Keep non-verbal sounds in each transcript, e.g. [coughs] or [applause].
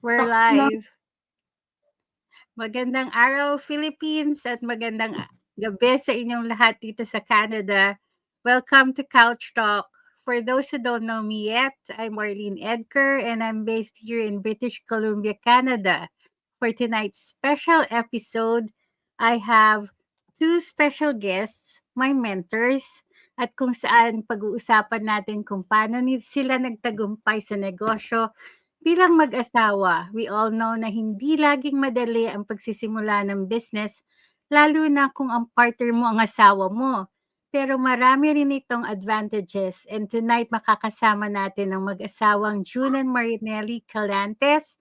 We're live. Magandang araw, Philippines, at magandang gabi sa inyong lahat dito sa Canada. Welcome to Couch Talk. For those who don't know me yet, I'm Marlene Edgar, and I'm based here in British Columbia, Canada. For tonight's special episode, I have two special guests, my mentors, at kung saan pag-uusapan natin kung paano sila nagtagumpay sa negosyo bilang mag-asawa. We all know na hindi laging madali ang pagsisimula ng business, lalo na kung ang partner mo ang asawa mo. Pero marami rin itong advantages and tonight makakasama natin ang mag-asawang June and Marinelli Calantes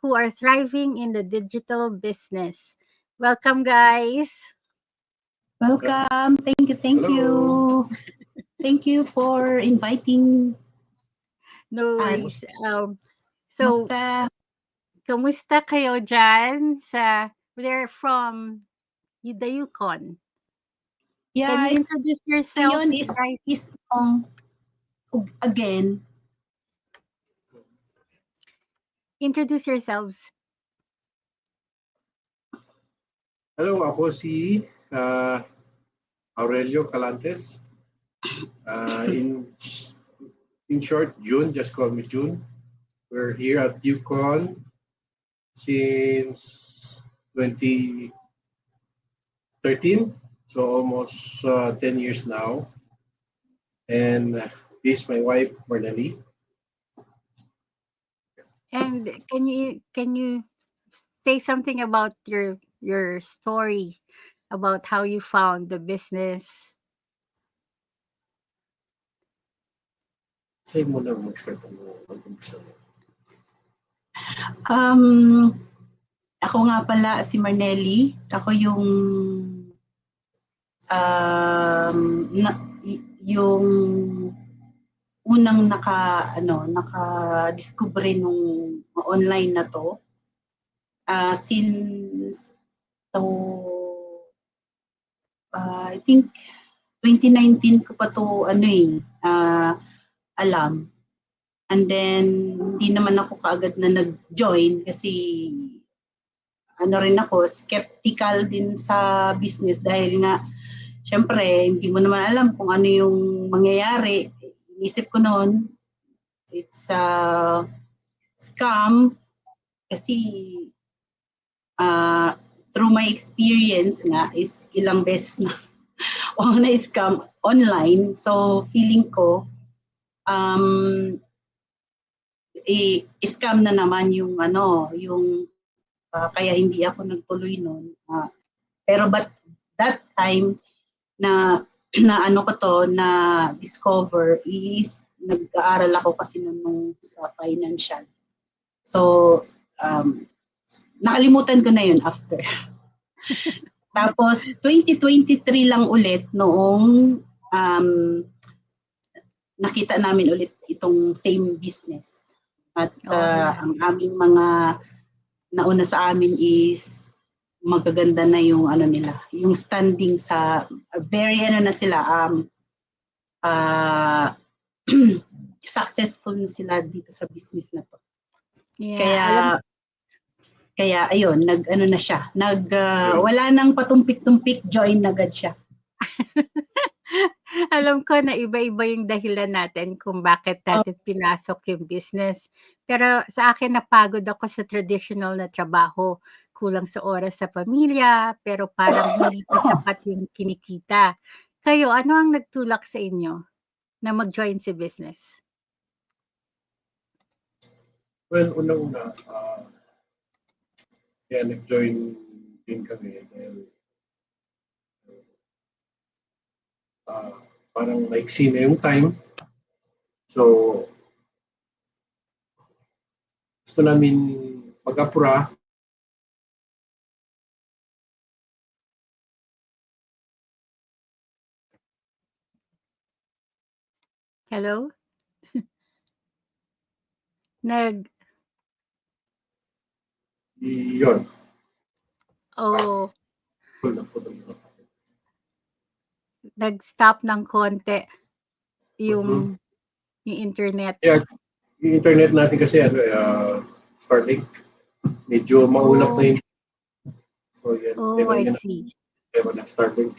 who are thriving in the digital business. Welcome guys! Welcome. Thank you. Thank Hello. you. Thank you for inviting No us. worries. Um, so, Basta, Kumusta kayo dyan sa, they're from the Yukon. yeah, Can you introduce yourself? Ngayon is- guys? is um, again, Introduce yourselves. Hello, ako si uh, Aurelio Calantes. Uh, in in short, June, just call me June. We're here at Yukon since 2013, so almost uh, 10 years now. And this is my wife, Marnelli. And can you can you say something about your your story about how you found the business? Mag-start mo. mag-umpisa mo. Um, ako nga pala si Marnelli. Ako yung um, na, yung unang naka ano naka-discover nung online na to. Ah, since to ah, I think 2019 ko pa to ano eh ah, alam. And then, hindi naman ako kaagad na nag-join kasi ano rin ako, skeptical din sa business dahil nga, syempre, hindi mo naman alam kung ano yung mangyayari. Inisip ko noon, it's a scam kasi ah, through my experience nga is ilang beses na [laughs] ako na-scam online. So, feeling ko, um, i- scam na naman yung ano, yung ah, kaya hindi ako nagtuloy noon. Ah, pero but that time na [clears throat] na ano ko to na discover is nag-aaral ako kasi nun nung sa financial. So um, nakalimutan ko na yun after. [laughs] Tapos 2023 lang ulit noong um, nakita namin ulit itong same business. At uh, yeah. ang aming mga nauna sa amin is magaganda na yung ano nila, yung standing sa very ano na sila um uh, [clears throat] successful na sila dito sa business na to. Yeah, Kaya alam- kaya ayun, nag ano na siya, nag uh, wala nang patumpik-tumpik, join agad siya. [laughs] [laughs] Alam ko na iba-iba yung dahilan natin kung bakit natin pinasok yung business. Pero sa akin napagod ako sa traditional na trabaho. Kulang sa oras sa pamilya, pero parang hindi pa [laughs] sapat yung kinikita. Kayo, ano ang nagtulak sa inyo na mag-join sa business? Well, unang-una, uh, kaya nag-join din kami dahil uh, parang maiksi na yung time. So, gusto namin mag-apura. Hello? [laughs] Nag, Yun. oh, Putol na putol na. Nag-stop ng konti yung yung internet. Yeah, yung internet natin kasi ano, eh, uh, Starlink. Medyo maulap na yun. So yan, Oh, I ginagawa see. ng Starlink.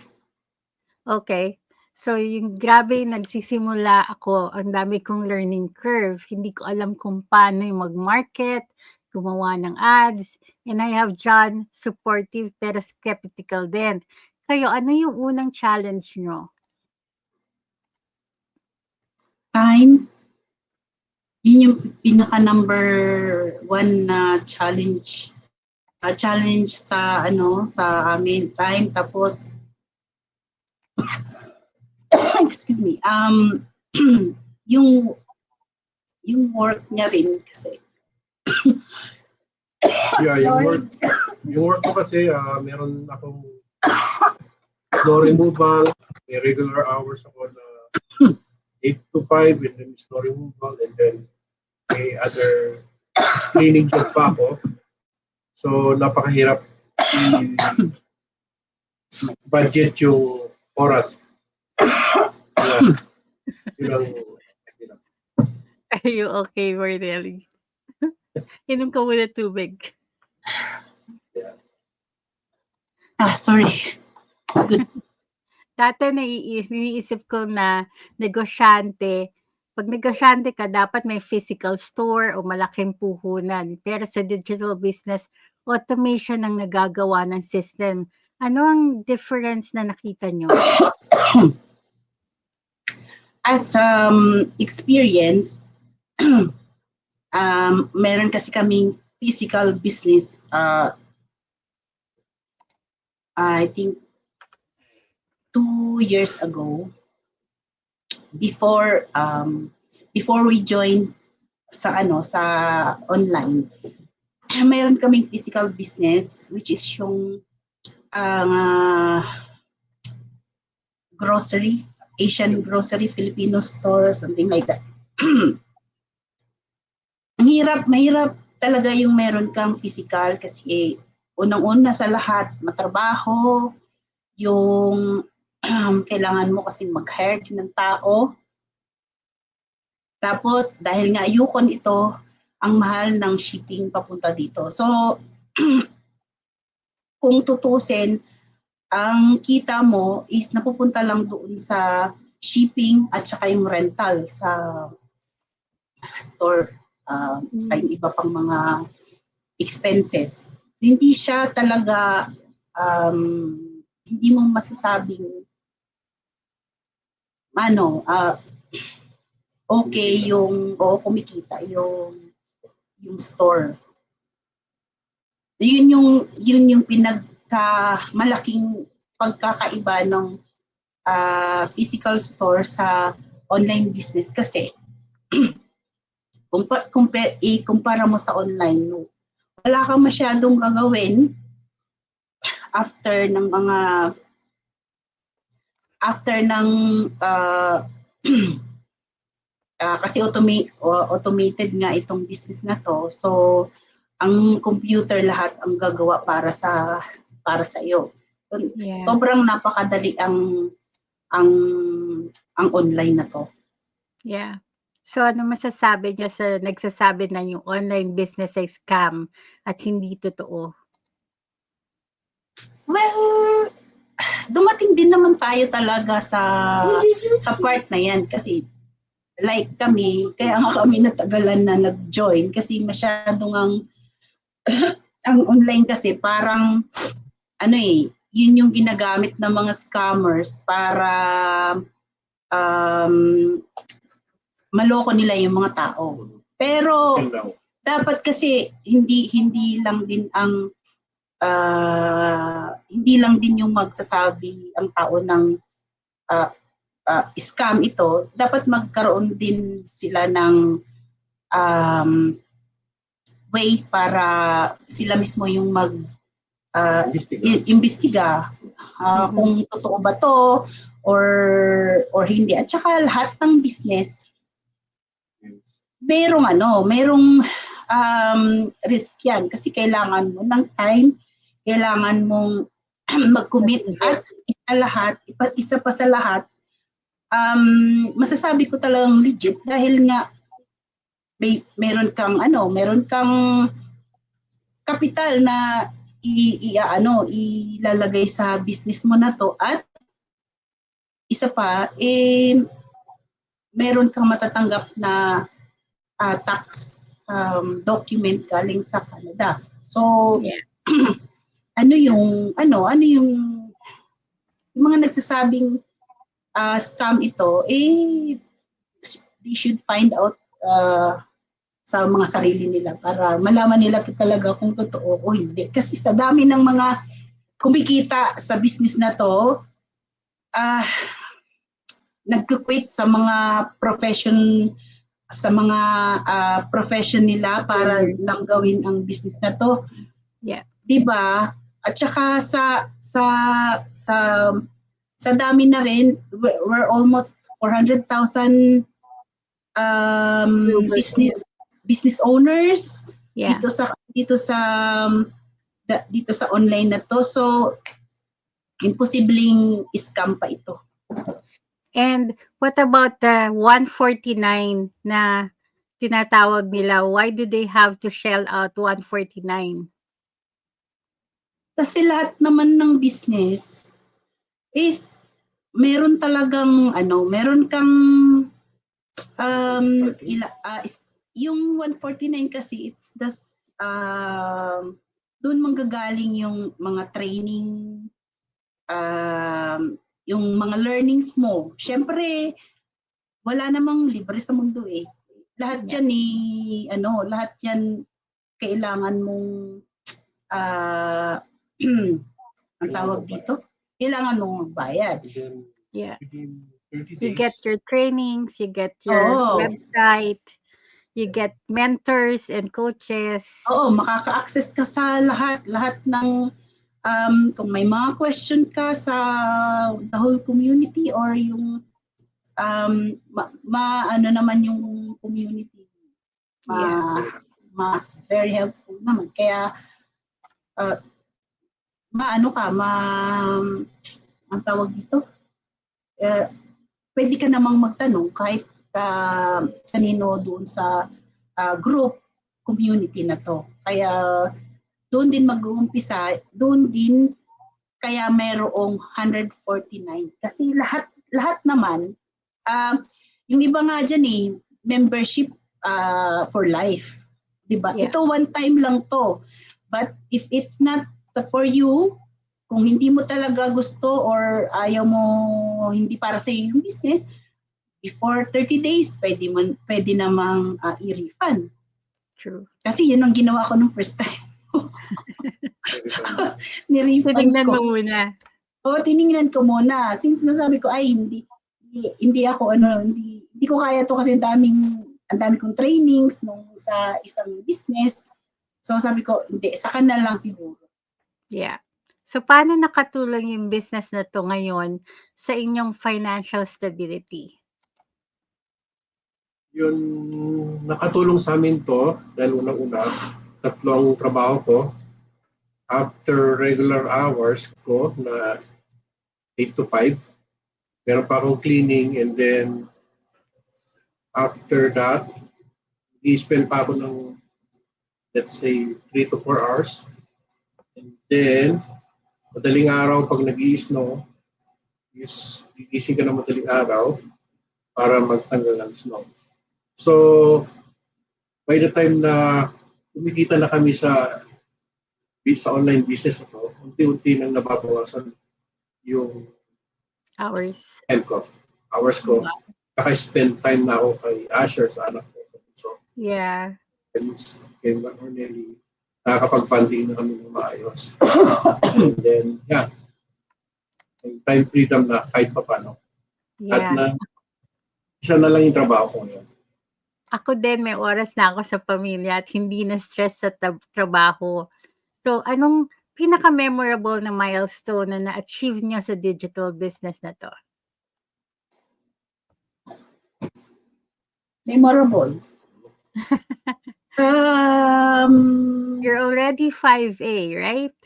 Okay. So, yung grabe, nagsisimula ako, ang dami kong learning curve. Hindi ko alam kung paano yung mag-market, gumawa ng ads. And I have John, supportive pero skeptical din. Kayo, ano yung unang challenge nyo? Time, yun yung pinaka number one na challenge. Ah, challenge sa ano sa amin time tapos [coughs] excuse me um [clears throat] yung yung work niya rin kasi Yeah, yung work, [coughs] yung work ko kasi, ah, meron akong snow removal, may regular hours ako na 8 to 5 and then snow removal and then may other cleaning job pa ako. So, napakahirap i-budget yung oras. Yeah. Yun. Are you okay, Marnelli? [laughs] Inom ka muna tubig. ah sorry [laughs] Dati naiisip, iniisip ko na negosyante, pag negosyante ka, dapat may physical store o malaking puhunan. Pero sa digital business, automation ang nagagawa ng system. Ano ang difference na nakita nyo? [coughs] as um, experience, [coughs] um, meron kasi kaming physical business. Uh, I think two years ago, before um, before we joined sa ano sa online, meron kaming physical business which is yung uh, grocery Asian grocery, Filipino store, something like that. [clears throat] Ang hirap, mahirap talaga yung meron kang physical kasi eh, unang-una sa lahat, matrabaho, yung kailangan mo kasi mag-hire din ng tao. Tapos, dahil nga Yukon ito, ang mahal ng shipping papunta dito. So, [clears throat] kung tutusin, ang kita mo is napupunta lang doon sa shipping at saka yung rental sa store uh, saka yung iba pang mga expenses. So, hindi siya talaga um, hindi mo masasabing ano uh, okay yung o kumikita yung yung store. Yun yung yun yung pinag sa malaking pagkakaiba ng ah, physical store sa online business kasi [clears throat] kumpa, kumpa, ikumpara mo sa online, no, wala kang masyadong gagawin after ng mga after ng ah, [clears throat] ah, kasi automa- o- automated nga itong business na to so ang computer lahat ang gagawa para sa para sa iyo. So, Yeah. Sobrang napakadali ang ang ang online na to. Yeah. So, ano masasabi nyo sa nagsasabi na yung online business ay scam at hindi totoo? Well, dumating din naman tayo talaga sa sa part na yan. Kasi like kami, kaya nga kami natagalan na nag-join. Kasi masyadong ang [clears throat] ang online kasi parang ano eh, yun yung ginagamit ng mga scammers para um, maloko nila yung mga tao. Pero dapat kasi hindi hindi lang din ang ah, hindi lang din yung magsasabi ang tao ng ah, ah, scam ito dapat magkaroon din sila ng um, way para sila mismo yung mag ah, Investigate. i- imbestiga ah, Mhm. kung totoo ba to or or hindi at saka lahat ng business merong ano, merong um, risk yan kasi kailangan mo ng time, kailangan mong [clears throat] mag-commit at isa lahat, isa pa sa lahat, um, masasabi ko talagang legit dahil nga may meron kang ano, meron kang kapital na i, i ano, ilalagay sa business mo na to at isa pa eh meron kang matatanggap na ah, tax um, document galing sa Canada. So Yeah. [clears throat] ano yung ano, ano yung yung mga nagsasabing ah, scam ito eh they should find out uh, sa mga sarili nila para malaman nila talaga kung totoo o hindi. Kasi sa dami ng mga kumikita sa business na to, ah nagkukwit sa mga profession sa mga ah, profession nila para lang gawin ang business na to. Yeah. 'Di ba? At saka sa sa sa sa dami na rin, we're, almost 400,000 um, business business owners Yeah. dito sa dito sa um, dito sa online na to. So imposibleng scam pa ito. And what about the 149 na tinatawag nila? Why do they have to shell out 149? Kasi lahat naman ng business is meron talagang ano, meron kang um ila, ah, is- yung 149 kasi it's the um doon manggagaling yung mga training um yung mga learnings mo. Syempre wala namang libre sa mundo eh. Lahat yan eh, ano, lahat yan kailangan mong ah ang tawag dito, kailangan mong magbayad. Yeah. within 30 You get your trainings, you get your Oo. website, you get mentors and coaches. Oo, makaka-access ka sa lahat, lahat ng um, kung may mga question ka sa the whole community or yung um, ma, ma- ano naman yung community. Ma, Yeah. ma, very helpful naman. Kaya uh, maano ka, ma, ang tawag dito, eh, pwede ka namang magtanong kahit ah, kanino doon sa ah, group community na to. Kaya doon din mag-uumpisa, doon din kaya merong 149. Kasi lahat lahat naman, ah, yung iba nga dyan eh, membership ah, for life. 'Di ba? Yeah. Ito one time lang to. But if it's not for you, kung hindi mo talaga gusto or ayaw mo, hindi para sa iyo yung business, before 30 days, pwede, man, pwede namang ah, i-refund. True. Kasi yun ang ginawa ko nung first time. [laughs] Ni-refund Tinignan ko. mo muna. Oo, tiningnan ko muna. Since nasabi ko, ay, hindi, hindi, hindi ako, ano, hindi, hindi ko kaya to kasi daming, ang dami kong trainings nung sa isang business. So sabi ko, hindi, sa na lang siguro. Yeah. So, paano nakatulong yung business na to ngayon sa inyong financial stability? Yun, nakatulong sa amin to dahil unang-una, tatlong trabaho ko. After regular hours ko na 8 to 5, meron pa akong cleaning and then after that, i-spend pa ako ng let's say 3 to 4 hours. And then, madaling araw pag nag snow is gigising ka na madaling araw para magtanggal ng snow. So, by the time na kumikita na kami sa sa online business na to, unti-unti nang nababawasan yung Hours. time ko, hours ko. Kaka-spend time na ako kay Asher sa anak ko. So, Yeah. and kay Ornelli, nakakapag-banding na kami ng maayos. And [coughs] then, yeah, may time freedom na kahit pa paano. At Yeah. na, isa na lang yung trabaho ko ngayon. Ako din, may oras na ako sa pamilya at hindi na stress sa tab- trabaho. So, anong pinaka-memorable na milestone na na-achieve niyo sa digital business na to? Memorable. [laughs] um, You're already 5A, right?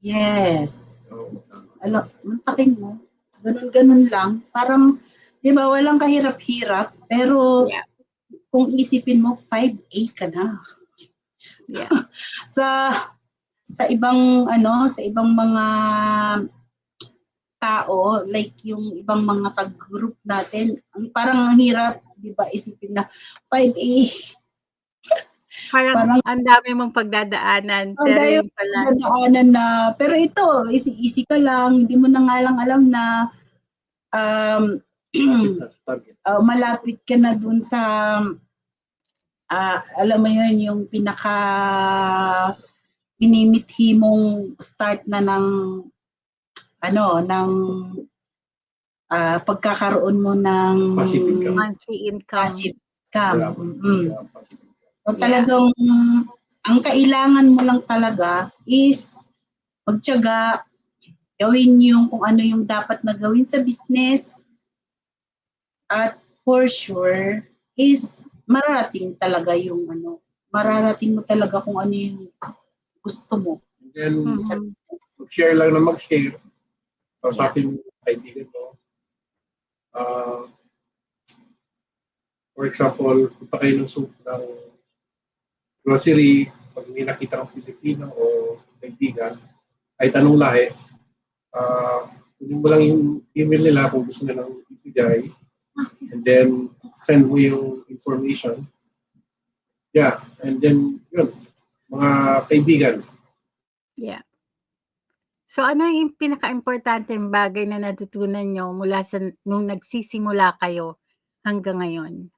yes. So, Alam, mantakin mo. Ganun-ganun lang. Parang, di ba, walang kahirap-hirap. Pero, Yeah. kung isipin mo 5A ka na. Yeah. [laughs] Sa sa ibang ano, sa ibang mga tao, like yung ibang mga kag-group natin, ang parang ang hirap, 'di ba, isipin na 5A Parang, Parang- ang dami mong pagdadaanan. Ang Pero dami yung pala, nadaanan na, pero ito, easy-easy ka lang, hindi mo na nga lang alam na um, uh, [clears throat] malapit ka na dun sa ah, alam mo yun, yung pinaka minimithi mong start na ng ano, ng ah, pagkakaroon mo ng Passive income. monthly income. passive income. Mm. So talagang ang kailangan mo lang talaga is magtiyaga, gawin yung kung ano yung dapat na gawin sa business at for sure is mararating talaga yung ano, mararating mo talaga kung ano yung gusto mo And then, Mhm. sa business. mag-share lang na mag-share. Kausapin mo yung kaibigan mo. Ah, for example, punta kayo ng soup ng grocery, pag may nakita kang Pilipino o kaibigan, ay tanong lahi, ah, kunin mo lang yung email nila kung gusto nilang ibigay, and then send mo yung information. Yeah, and then yun, mga kaibigan, Yeah. So ano yung pinaka-importanteng bagay na natutunan nyo mula sa nung nagsisimula kayo hanggang ngayon?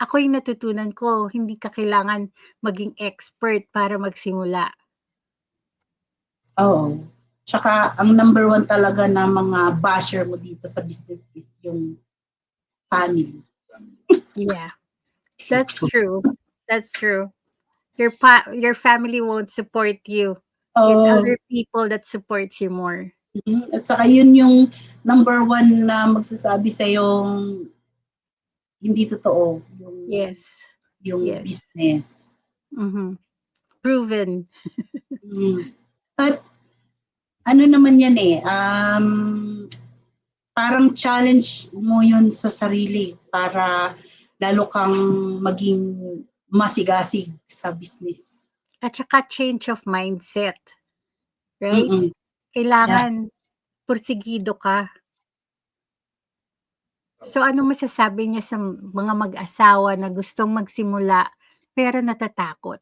Ako yung natutunan ko, hindi ka kailangan maging expert para magsimula. Oo. Tsaka ang number one talaga na mga basher mo dito sa business is yung family. Yeah. That's [laughs] true. That's true. Your pa- your family won't support you. It's Oo. other people that supports you more. Mhm. At saka yun yung number one na magsasabi sa yung hindi totoo. Yung, Yes. yung yes. business. Mhm. Proven. Mm. At ano naman yan eh, um, parang challenge mo yun sa sarili para lalo kang maging masigasig sa business. At saka change of mindset. Right? Mm-mm. Kailangan pursigido ka. So ano masasabi niyo sa mga mag-asawa na gustong magsimula pero natatakot?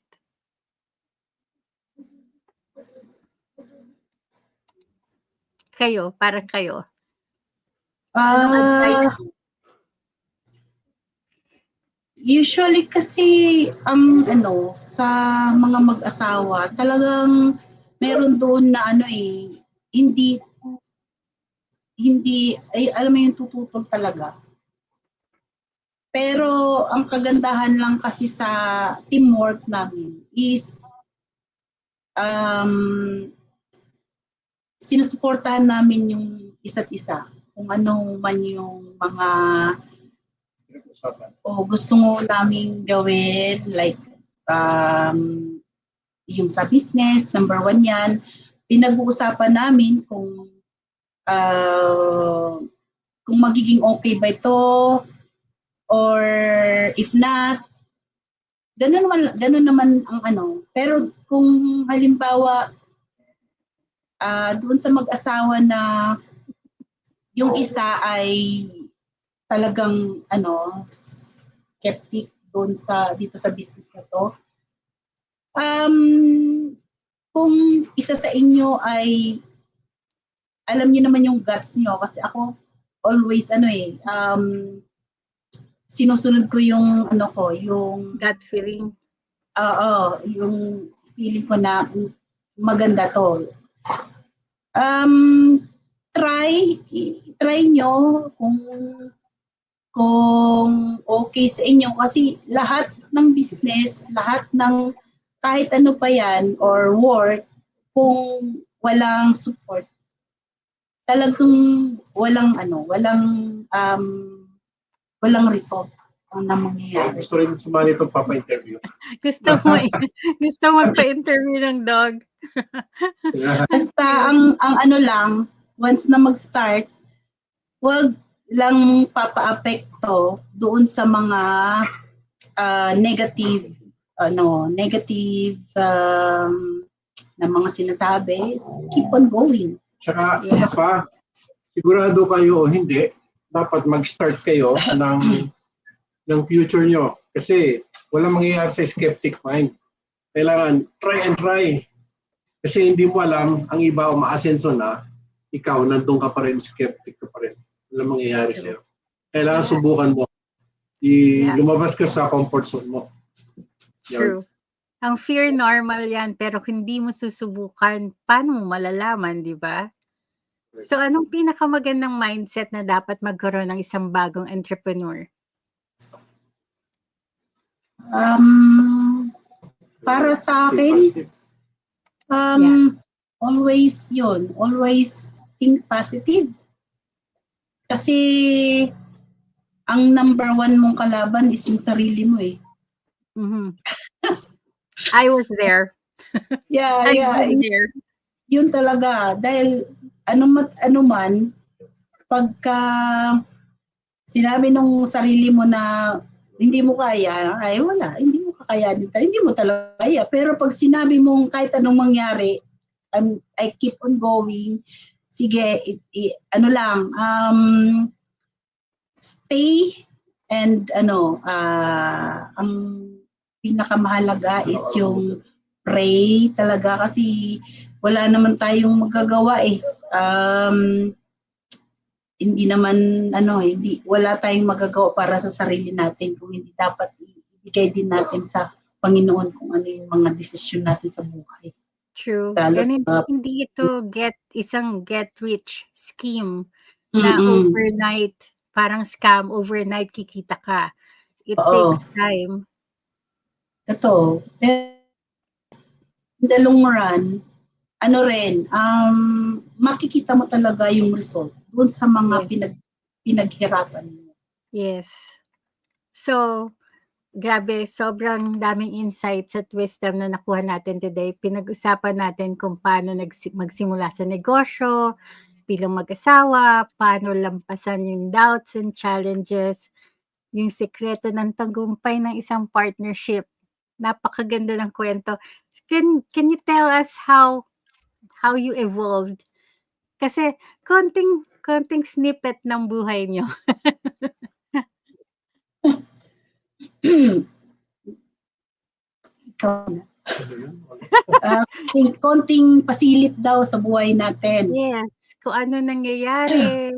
Kayo, parang kayo. Anong Ah, mo? usually kasi ang ano sa mga mag-asawa talagang meron doon na ano eh hindi hindi ay alam mo yung tututol talaga. Pero ang kagandahan lang kasi sa teamwork namin is um, sinusuportahan namin yung isa't isa kung ano man yung mga o gusto mo naming gawin like um, yung sa business, number one yan. Pinag-uusapan namin kung uh, kung magiging okay ba ito or if not, ganun naman, ganun naman ang ano. Pero kung halimbawa ah doon sa mag-asawa na yung isa ay talagang ano skeptic doon sa dito sa business na to. Um, kung isa sa inyo ay alam niyo naman yung guts niyo kasi ako always ano eh um, sinusunod ko yung ano ko yung Gut feeling. Oo, yung feeling ko na maganda to. Um, try, try nyo kung kung okay sa inyo kasi lahat ng business, lahat ng kahit ano pa yan or work, kung walang support, talagang walang ano, walang um, walang result ang na mangyayari. gusto rin sumali itong papa-interview. [laughs] Gusto mo [laughs] gusto mo pa-interview ng dog. Basta ang ang ano lang, once na mag-start, wag lang papa-apekto doon sa mga ah, negative ano negative um, na mga sinasabi keep on going Tsaka, Yeah. isa pa, sigurado kayo o hindi, dapat mag-start kayo [laughs] ng, ng future nyo. Kasi walang mangyayari sa skeptic mind. Kailangan try and try. Kasi hindi mo alam, ang iba umaasenso na, ikaw, nandun ka pa rin, skeptic ka pa rin. Walang mangyayari sa'yo. Kailangan subukan mo. I, Yeah. Lumabas ka sa comfort zone mo. Yun. True. Ang fear normal yan, pero hindi mo susubukan, paano mo malalaman, di ba? So, anong pinakamagandang mindset na dapat magkaroon ng isang bagong entrepreneur? um, para sa akin. Um, always yun. Always think positive. Kasi, ang number one mong kalaban is yung sarili mo eh. Mhm. I was there. Yeah, I yeah. was there. Yun talaga. Dahil, ano, mat, ano man, pagka sinabi nung sarili mo na hindi mo kaya, ay wala, hindi mo kakayanin talaga, hindi mo talaga kaya. Pero pag sinabi mong kahit anong mangyari, I'm, I keep on going, sige, i- i- ano lang, um, stay and ano, ah, ang pinakamahalaga is yung pray talaga kasi wala naman tayong magagawa eh. Um, hindi naman ano hindi wala tayong magagawa para sa sarili natin kung hindi dapat ibigay din natin sa Panginoon kung ano yung mga desisyon natin sa buhay. True. Lalo And sa- hindi ito get isang get rich scheme na Mm-mm. overnight, parang scam, overnight kikita ka. It Oo. takes time. Totoo. In the long run, ano rin, um, makikita mo talaga yung result doon sa mga Yes. pinag, pinaghirapan mo. Yes. So, grabe, sobrang daming insights at wisdom na nakuha natin today. Pinag-usapan natin kung paano magsimula sa negosyo, bilang mag-asawa, paano lampasan yung doubts and challenges, yung sekreto ng tagumpay ng isang partnership. Napakaganda ng kwento. Can, can you tell us how how you evolved? Kasi konting konting snippet ng buhay nyo. [clears throat] Ikaw na. Konting, konting pasilip daw sa buhay natin. Yes, kung ano nangyayari,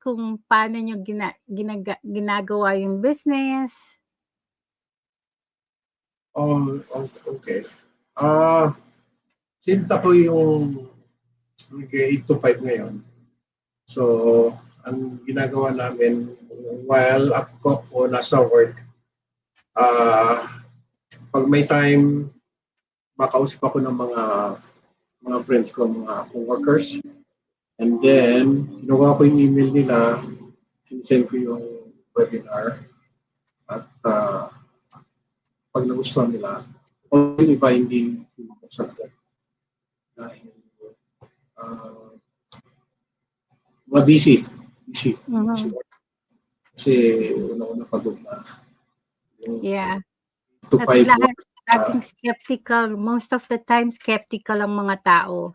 kung paano nyo gina, ginaga, ginagawa yung business. Oh, okay. Ah, since ako yung nag 8 to 5 ngayon, so ang ginagawa namin while ako po nasa work, ah, pag may time, makausap ako ng mga mga friends ko, mga co-workers. And then, kinuha ko yung email nila, sinisend ko yung webinar. At ah, pag nagustuhan nila, o yung iba hindi kumakusap ko. Dahil uh, mga busy. Busy. Mhm. busy. Kasi una-una pagod na. Yung Yeah. to At five lahat, laging skeptical. Most of the time, skeptical ang mga tao.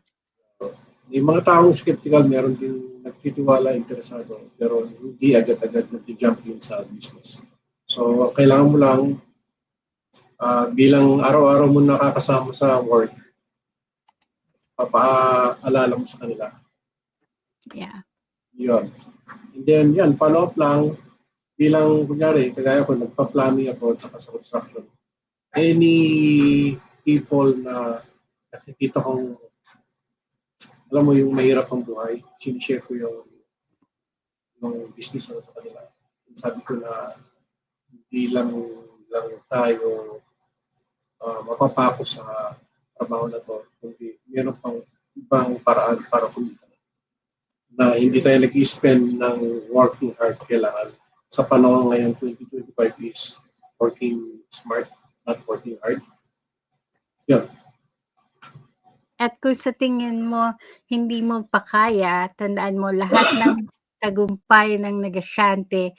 May mga taong skeptical, meron din nagtitiwala, interesado, pero hindi agad-agad nag-jump in sa business. So, kailangan mo lang ah, bilang araw-araw mo nakakasama sa work, papaalala mo sa kanila. Yeah. Yun. And then, yan, follow up lang, bilang, kunyari, kagaya ko, nagpa-planning ako sa construction. Any people na nakikita kong, alam mo, yung mahirap ang buhay, sinishare ko yung, yung business ko sa kanila. Sabi ko na, hindi lang, lang tayo uh, mapapako sa trabaho na to, kundi meron pang ibang paraan para kumita na hindi tayo nag-spend ng working hard kailangan. Sa panahon ngayon, 2025 is working smart, not working hard. At kung sa tingin mo, hindi mo pa kaya, tandaan mo lahat [coughs] ng tagumpay ng negosyante,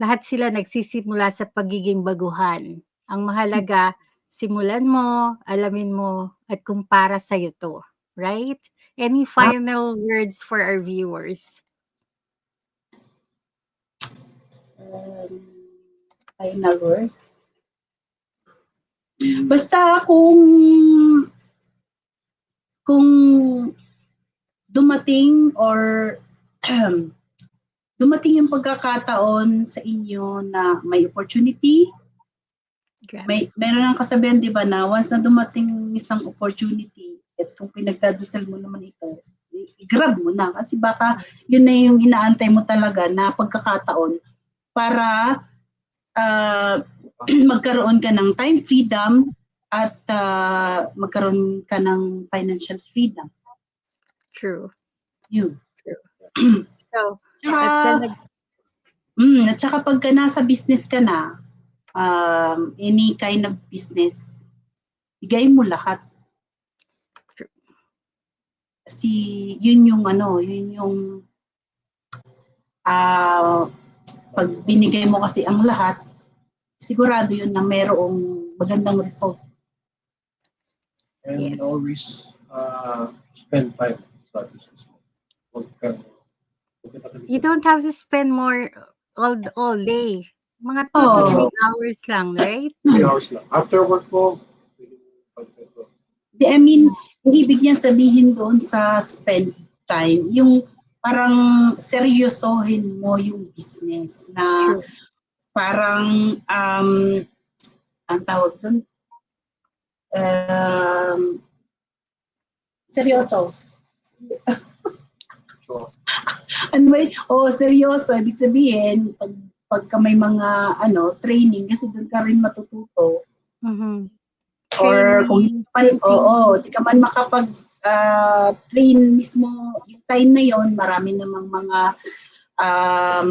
lahat sila nagsisimula sa pagiging baguhan. Ang mahalaga, simulan mo, alamin mo, at kung para sa'yo to. Right? Any final words for our viewers? Um, final word. Basta kung kung dumating or [clears throat] dumating yung pagkakataon sa inyo na may opportunity, Grabe. may meron ng kasabihan 'di ba na once na dumating isang opportunity at kung pinagdadasal mo naman ito, i-grab mo na kasi baka yun na yung inaantay mo talaga na pagkakataon para ah, [clears throat] magkaroon ka ng time freedom at ah, magkaroon ka ng financial freedom. True. Yun. [clears throat] So, Tsaka, at nag- mm, at saka pagka nasa business ka na, um, any kind of business, bigay mo lahat. Kasi yun yung ano, yun yung ah pag binigay mo kasi ang lahat, sigurado yun na merong magandang result. And Yes. always uh, spend time sa business mo. You don't have to spend more all all day. Mga two to Oo. three hours lang, right? Three hours lang. After work mo, I mean, ang ibig niya sabihin doon sa spend time, yung parang seryosohin mo yung business na True. parang um, ang tawag doon um, seryoso. So, [laughs] Ano ba yun? Oo, seryoso. Ibig sabihin, pag, pagka may mga ano training, kasi doon ka rin matututo. Mhm. Or kung Training, man, oo, di ka man makapag ah, train mismo yung time na yon marami namang mga um,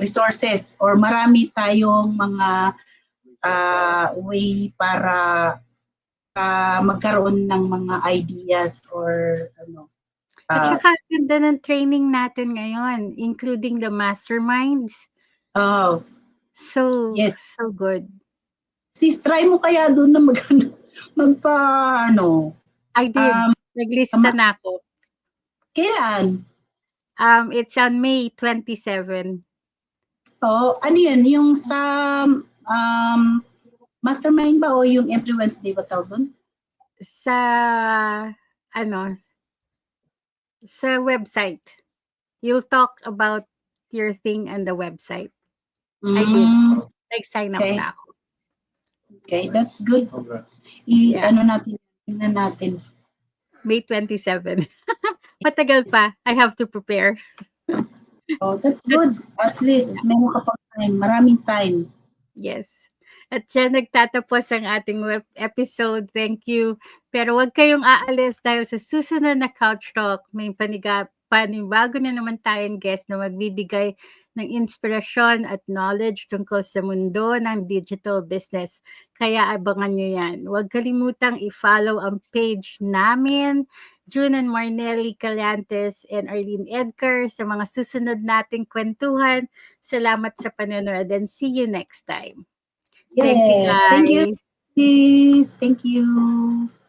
resources or marami tayong mga ah, way para ah, magkaroon ng mga ideas or ano. At ah, saka, ganda ng training natin ngayon, including the masterminds. Oh, So, Yes. so good. sis, try mo kaya doon na mag, [laughs] magpa, ano, I did. um, Naglista tama. na ako. kailan? Um, it's on May 27. Oh, ano yun? Yung sa um, mastermind ba o yung every Wednesday ba tawag doon? Sa, ano, sa website. You'll talk about your thing on the website. I did. Mm, Nag-sign up Okay. na ako. Okay, that's good. I, Yeah. ano natin, tingnan natin. May 27. [laughs] Matagal pa. I have to prepare. Oh, that's good. At least, meron ka pang time. Maraming time. Yes. At siya nagtatapos ang ating web episode. Thank you. Pero huwag kayong aalis dahil sa susunod na Couch Talk, may paniga, panibago na naman tayong guest na magbibigay ng inspirasyon at knowledge tungkol sa mundo ng digital business. Kaya abangan nyo yan. Huwag kalimutang i-follow ang page namin, June and Marnelli Caliantes and Arlene Edgar sa mga susunod nating kwentuhan. Salamat sa panonood and see you next time. Yes. Thank you, guys. Thank you. Sis. Thank you.